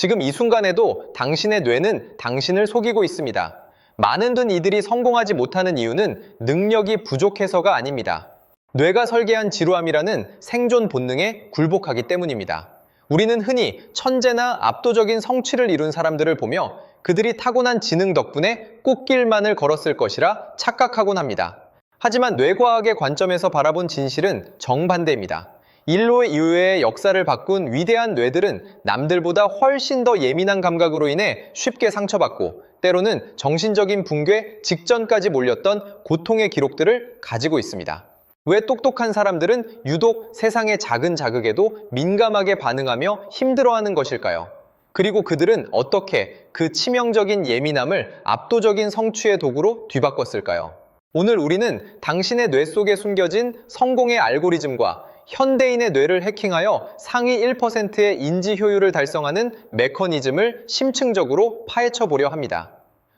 지금 이 순간에도 당신의 뇌는 당신을 속이고 있습니다. 많은 든 이들이 성공하지 못하는 이유는 능력이 부족해서가 아닙니다. 뇌가 설계한 지루함이라는 생존 본능에 굴복하기 때문입니다. 우리는 흔히 천재나 압도적인 성취를 이룬 사람들을 보며 그들이 타고난 지능 덕분에 꽃길만을 걸었을 것이라 착각하곤 합니다. 하지만 뇌과학의 관점에서 바라본 진실은 정반대입니다. 인로 이후의 역사를 바꾼 위대한 뇌들은 남들보다 훨씬 더 예민한 감각으로 인해 쉽게 상처받고 때로는 정신적인 붕괴 직전까지 몰렸던 고통의 기록들을 가지고 있습니다. 왜 똑똑한 사람들은 유독 세상의 작은 자극에도 민감하게 반응하며 힘들어하는 것일까요? 그리고 그들은 어떻게 그 치명적인 예민함을 압도적인 성취의 도구로 뒤바꿨을까요? 오늘 우리는 당신의 뇌 속에 숨겨진 성공의 알고리즘과 현대인의 뇌를 해킹하여 상위 1%의 인지 효율을 달성하는 메커니즘을 심층적으로 파헤쳐 보려 합니다.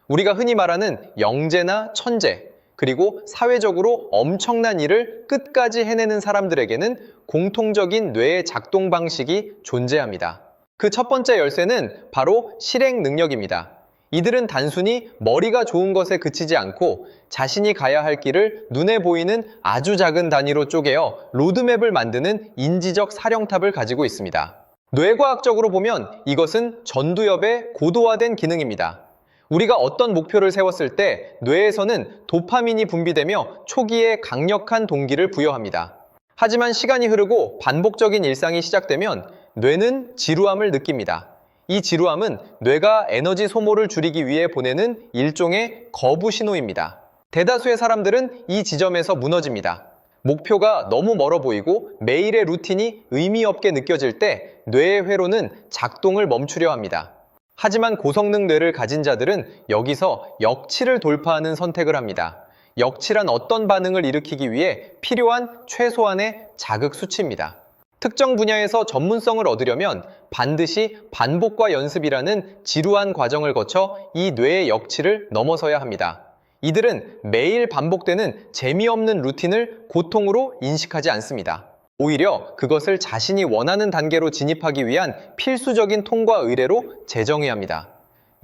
우리가 흔히 말하는 영재나 천재, 그리고 사회적으로 엄청난 일을 끝까지 해내는 사람들에게는 공통적인 뇌의 작동 방식이 존재합니다. 그 첫 번째 열쇠는 바로 실행 능력입니다. 이들은 단순히 머리가 좋은 것에 그치지 않고 자신이 가야 할 길을 눈에 보이는 아주 작은 단위로 쪼개어 로드맵을 만드는 인지적 사령탑을 가지고 있습니다. 뇌과학적으로 보면 이것은 전두엽의 고도화된 기능입니다. 우리가 어떤 목표를 세웠을 때 뇌에서는 도파민이 분비되며 초기에 강력한 동기를 부여합니다. 하지만 시간이 흐르고 반복적인 일상이 시작되면 뇌는 지루함을 느낍니다. 이 지루함은 뇌가 에너지 소모를 줄이기 위해 보내는 일종의 거부 신호입니다. 대다수의 사람들은 이 지점에서 무너집니다. 목표가 너무 멀어 보이고 매일의 루틴이 의미 없게 느껴질 때 뇌의 회로는 작동을 멈추려 합니다. 하지만 고성능 뇌를 가진 자들은 여기서 역치를 돌파하는 선택을 합니다. 역치란 어떤 반응을 일으키기 위해 필요한 최소한의 자극 수치입니다. 특정 분야에서 전문성을 얻으려면 반드시 반복과 연습이라는 지루한 과정을 거쳐 이 뇌의 역치를 넘어서야 합니다. 이들은 매일 반복되는 재미없는 루틴을 고통으로 인식하지 않습니다. 오히려 그것을 자신이 원하는 단계로 진입하기 위한 필수적인 통과 의례로 재정해야 합니다.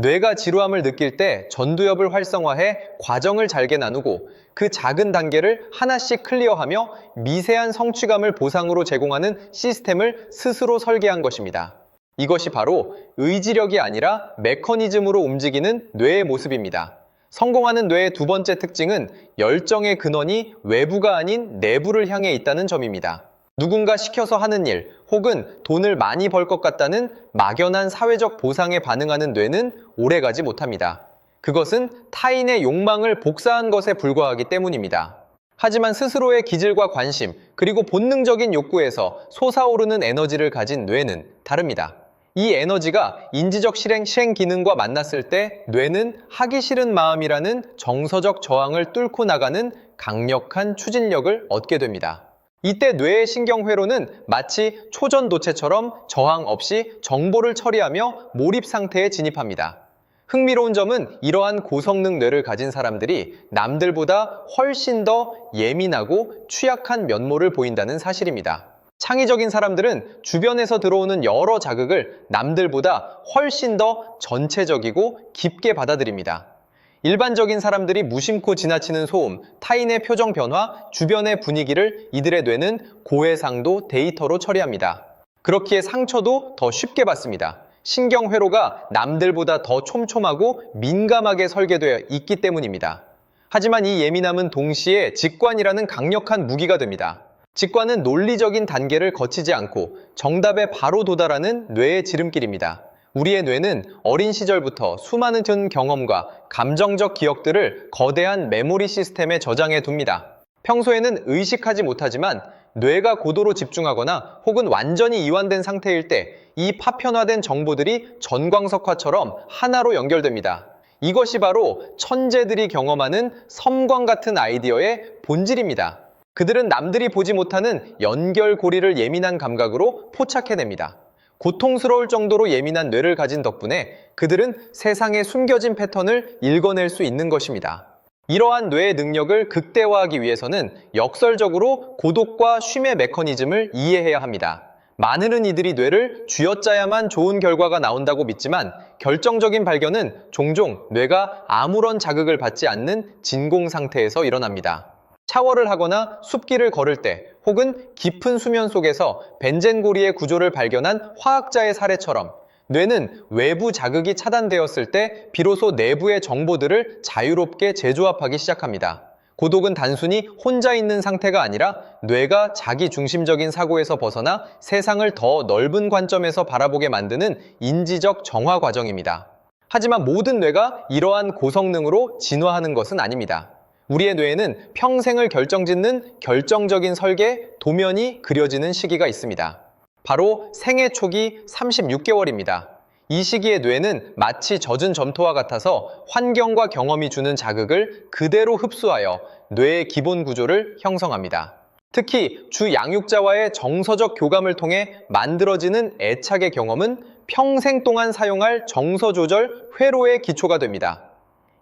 뇌가 지루함을 느낄 때 전두엽을 활성화해 과정을 잘게 나누고 그 작은 단계를 하나씩 클리어하며 미세한 성취감을 보상으로 제공하는 시스템을 스스로 설계한 것입니다. 이것이 바로 의지력이 아니라 메커니즘으로 움직이는 뇌의 모습입니다. 성공하는 뇌의 두 번째 특징은 열정의 근원이 외부가 아닌 내부를 향해 있다는 점입니다. 누군가 시켜서 하는 일 혹은 돈을 많이 벌 것 같다는 막연한 사회적 보상에 반응하는 뇌는 오래가지 못합니다. 그것은 타인의 욕망을 복사한 것에 불과하기 때문입니다. 하지만 스스로의 기질과 관심, 그리고 본능적인 욕구에서 솟아오르는 에너지를 가진 뇌는 다릅니다. 이 에너지가 인지적 실행, 실행 기능과 만났을 때 뇌는 하기 싫은 마음이라는 정서적 저항을 뚫고 나가는 강력한 추진력을 얻게 됩니다. 이때 뇌의 신경회로는 마치 초전도체처럼 저항 없이 정보를 처리하며 몰입 상태에 진입합니다. 흥미로운 점은 이러한 고성능 뇌를 가진 사람들이 남들보다 훨씬 더 예민하고 취약한 면모를 보인다는 사실입니다. 창의적인 사람들은 주변에서 들어오는 여러 자극을 남들보다 훨씬 더 전체적이고 깊게 받아들입니다. 일반적인 사람들이 무심코 지나치는 소음, 타인의 표정 변화, 주변의 분위기를 이들의 뇌는 고해상도 데이터로 처리합니다. 그렇기에 상처도 더 쉽게 받습니다. 신경회로가 남들보다 더 촘촘하고 민감하게 설계되어 있기 때문입니다. 하지만 이 예민함은 동시에 직관이라는 강력한 무기가 됩니다. 직관은 논리적인 단계를 거치지 않고 정답에 바로 도달하는 뇌의 지름길입니다. 우리의 뇌는 어린 시절부터 수많은 경험과 감정적 기억들을 거대한 메모리 시스템에 저장해 둡니다. 평소에는 의식하지 못하지만 뇌가 고도로 집중하거나 혹은 완전히 이완된 상태일 때 이 파편화된 정보들이 전광석화처럼 하나로 연결됩니다. 이것이 바로 천재들이 경험하는 섬광 같은 아이디어의 본질입니다. 그들은 남들이 보지 못하는 연결고리를 예민한 감각으로 포착해냅니다. 고통스러울 정도로 예민한 뇌를 가진 덕분에 그들은 세상의 숨겨진 패턴을 읽어낼 수 있는 것입니다. 이러한 뇌의 능력을 극대화하기 위해서는 역설적으로 고독과 쉼의 메커니즘을 이해해야 합니다. 많은 이들이 뇌를 쥐어짜야만 좋은 결과가 나온다고 믿지만 결정적인 발견은 종종 뇌가 아무런 자극을 받지 않는 진공 상태에서 일어납니다. 샤워를 하거나 숲길을 걸을 때 혹은 깊은 수면 속에서 벤젠고리의 구조를 발견한 화학자의 사례처럼 뇌는 외부 자극이 차단되었을 때 비로소 내부의 정보들을 자유롭게 재조합하기 시작합니다. 고독은 단순히 혼자 있는 상태가 아니라 뇌가 자기 중심적인 사고에서 벗어나 세상을 더 넓은 관점에서 바라보게 만드는 인지적 정화 과정입니다. 하지만 모든 뇌가 이러한 고성능으로 진화하는 것은 아닙니다. 우리의 뇌에는 평생을 결정짓는 결정적인 설계, 도면이 그려지는 시기가 있습니다. 바로 생애 초기 36개월입니다. 이 시기의 뇌는 마치 젖은 점토와 같아서 환경과 경험이 주는 자극을 그대로 흡수하여 뇌의 기본 구조를 형성합니다. 특히 주 양육자와의 정서적 교감을 통해 만들어지는 애착의 경험은 평생 동안 사용할 정서 조절 회로의 기초가 됩니다.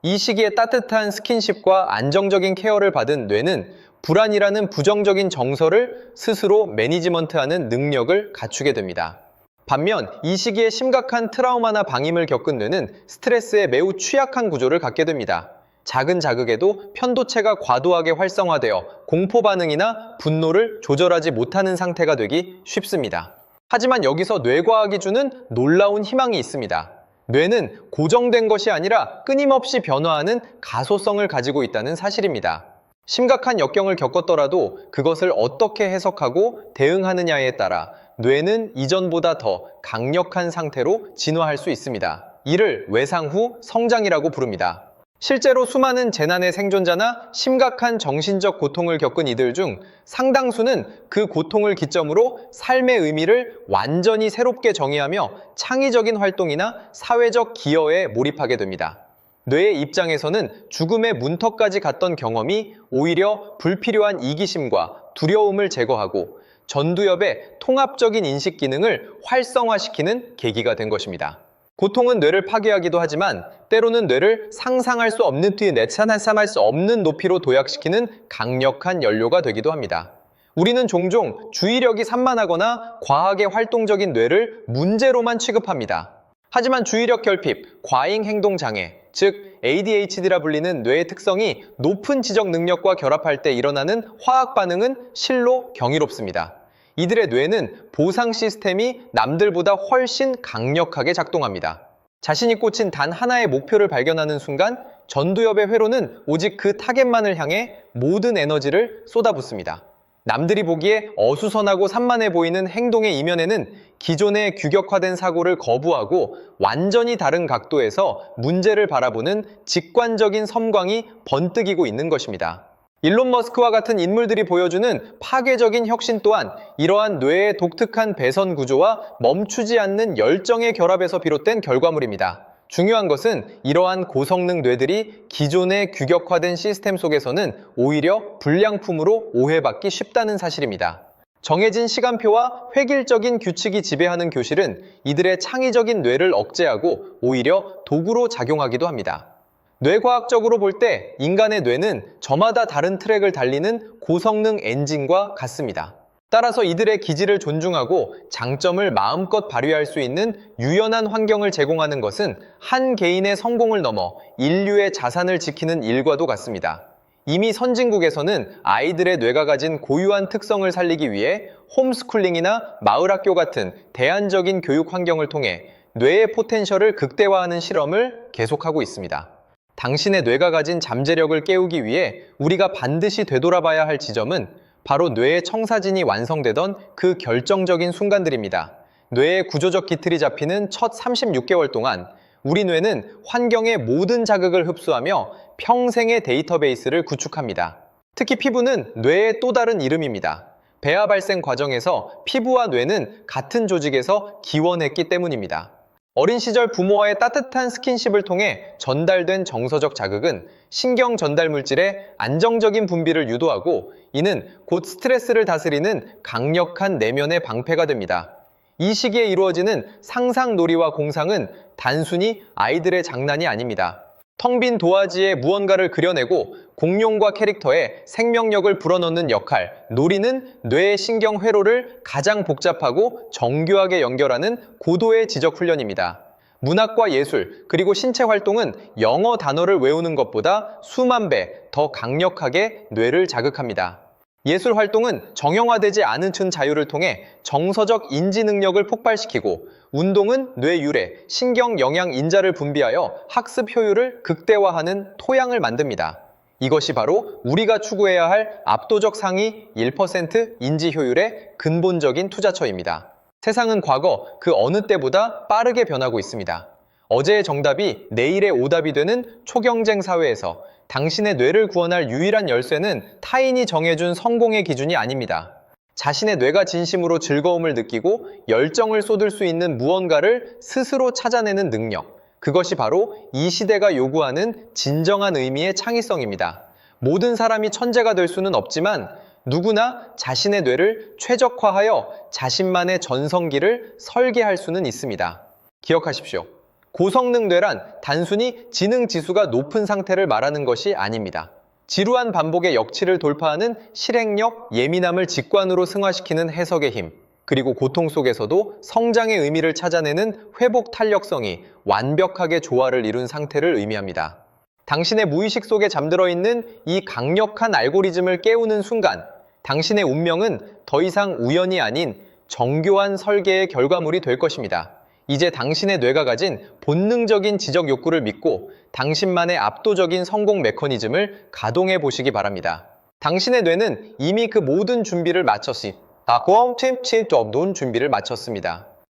이 시기에 따뜻한 스킨십과 안정적인 케어를 받은 뇌는 불안이라는 부정적인 정서를 스스로 매니지먼트하는 능력을 갖추게 됩니다. 반면 이 시기에 심각한 트라우마나 방임을 겪은 뇌는 스트레스에 매우 취약한 구조를 갖게 됩니다. 작은 자극에도 편도체가 과도하게 활성화되어 공포 반응이나 분노를 조절하지 못하는 상태가 되기 쉽습니다. 하지만 여기서 뇌과학이 주는 놀라운 희망이 있습니다. 뇌는 고정된 것이 아니라 끊임없이 변화하는 가소성을 가지고 있다는 사실입니다. 심각한 역경을 겪었더라도 그것을 어떻게 해석하고 대응하느냐에 따라 뇌는 이전보다 더 강력한 상태로 진화할 수 있습니다. 이를 외상 후 성장이라고 부릅니다. 실제로 수많은 재난의 생존자나 심각한 정신적 고통을 겪은 이들 중 상당수는 그 고통을 기점으로 삶의 의미를 완전히 새롭게 정의하며 창의적인 활동이나 사회적 기여에 몰입하게 됩니다. 뇌의 입장에서는 죽음의 문턱까지 갔던 경험이 오히려 불필요한 이기심과 두려움을 제거하고 전두엽의 통합적인 인식 기능을 활성화시키는 계기가 된 것입니다. 고통은 뇌를 파괴하기도 하지만 때로는 뇌를 상상할 수 없는 뒤에 내찬한삼할 수 없는 높이로 도약시키는 강력한 연료가 되기도 합니다. 우리는 종종 주의력이 산만하거나 과하게 활동적인 뇌를 문제로만 취급합니다. 하지만 주의력 결핍, 과잉 행동 장애, 즉 ADHD라 불리는 뇌의 특성이 높은 지적 능력과 결합할 때 일어나는 화학 반응은 실로 경이롭습니다. 이들의 뇌는 보상 시스템이 남들보다 훨씬 강력하게 작동합니다. 자신이 꽂힌 단 하나의 목표를 발견하는 순간 전두엽의 회로는 오직 그 타겟만을 향해 모든 에너지를 쏟아붓습니다. 남들이 보기에 어수선하고 산만해 보이는 행동의 이면에는 기존의 규격화된 사고를 거부하고 완전히 다른 각도에서 문제를 바라보는 직관적인 섬광이 번뜩이고 있는 것입니다. 일론 머스크와 같은 인물들이 보여주는 파괴적인 혁신 또한 이러한 뇌의 독특한 배선 구조와 멈추지 않는 열정의 결합에서 비롯된 결과물입니다. 중요한 것은 이러한 고성능 뇌들이 기존의 규격화된 시스템 속에서는 오히려 불량품으로 오해받기 쉽다는 사실입니다. 정해진 시간표와 획일적인 규칙이 지배하는 교실은 이들의 창의적인 뇌를 억제하고 오히려 도구로 작용하기도 합니다. 뇌과학적으로 볼 때 인간의 뇌는 저마다 다른 트랙을 달리는 고성능 엔진과 같습니다. 따라서 이들의 기질을 존중하고 장점을 마음껏 발휘할 수 있는 유연한 환경을 제공하는 것은 한 개인의 성공을 넘어 인류의 자산을 지키는 일과도 같습니다. 이미 선진국에서는 아이들의 뇌가 가진 고유한 특성을 살리기 위해 홈스쿨링이나 마을학교 같은 대안적인 교육 환경을 통해 뇌의 포텐셜을 극대화하는 실험을 계속하고 있습니다. 당신의 뇌가 가진 잠재력을 깨우기 위해 우리가 반드시 되돌아봐야 할 지점은 바로 뇌의 청사진이 완성되던 그 결정적인 순간들입니다. 뇌의 구조적 기틀이 잡히는 첫 36개월 동안 우리 뇌는 환경의 모든 자극을 흡수하며 평생의 데이터베이스를 구축합니다. 특히 피부는 뇌의 또 다른 이름입니다. 배아 발생 과정에서 피부와 뇌는 같은 조직에서 기원했기 때문입니다. 어린 시절 부모와의 따뜻한 스킨십을 통해 전달된 정서적 자극은 신경 전달 물질의 안정적인 분비를 유도하고 이는 곧 스트레스를 다스리는 강력한 내면의 방패가 됩니다. 이 시기에 이루어지는 상상 놀이와 공상은 단순히 아이들의 장난이 아닙니다. 텅 빈 도화지에 무언가를 그려내고 공룡과 캐릭터에 생명력을 불어넣는 역할, 놀이는 뇌의 신경 회로를 가장 복잡하고 정교하게 연결하는 고도의 지적 훈련입니다. 문학과 예술, 그리고 신체 활동은 영어 단어를 외우는 것보다 수만 배 더 강력하게 뇌를 자극합니다. 예술 활동은 정형화되지 않은 층 자유를 통해 정서적 인지 능력을 폭발시키고 운동은 뇌 유래, 신경 영양 인자를 분비하여 학습 효율을 극대화하는 토양을 만듭니다. 이것이 바로 우리가 추구해야 할 압도적 상위 1% 인지 효율의 근본적인 투자처입니다. 세상은 과거 그 어느 때보다 빠르게 변하고 있습니다. 어제의 정답이 내일의 오답이 되는 초경쟁 사회에서 당신의 뇌를 구원할 유일한 열쇠는 타인이 정해준 성공의 기준이 아닙니다. 자신의 뇌가 진심으로 즐거움을 느끼고 열정을 쏟을 수 있는 무언가를 스스로 찾아내는 능력. 그것이 바로 이 시대가 요구하는 진정한 의미의 창의성입니다. 모든 사람이 천재가 될 수는 없지만 누구나 자신의 뇌를 최적화하여 자신만의 전성기를 설계할 수는 있습니다. 기억하십시오. 고성능 뇌란 단순히 지능 지수가 높은 상태를 말하는 것이 아닙니다. 지루한 반복의 역치를 돌파하는 실행력, 예민함을 직관으로 승화시키는 해석의 힘, 그리고 고통 속에서도 성장의 의미를 찾아내는 회복 탄력성이 완벽하게 조화를 이룬 상태를 의미합니다. 당신의 무의식 속에 잠들어 있는 이 강력한 알고리즘을 깨우는 순간, 당신의 운명은 더 이상 우연이 아닌 정교한 설계의 결과물이 될 것입니다. 이제 당신의 뇌가 가진 본능적인 지적 욕구를 믿고 당신만의 압도적인 성공 메커니즘을 가동해 보시기 바랍니다. 당신의 뇌는 이미 그 모든 준비를 마쳤습니다. 다 고엄팀 칩 없는 준비를 마쳤습니다.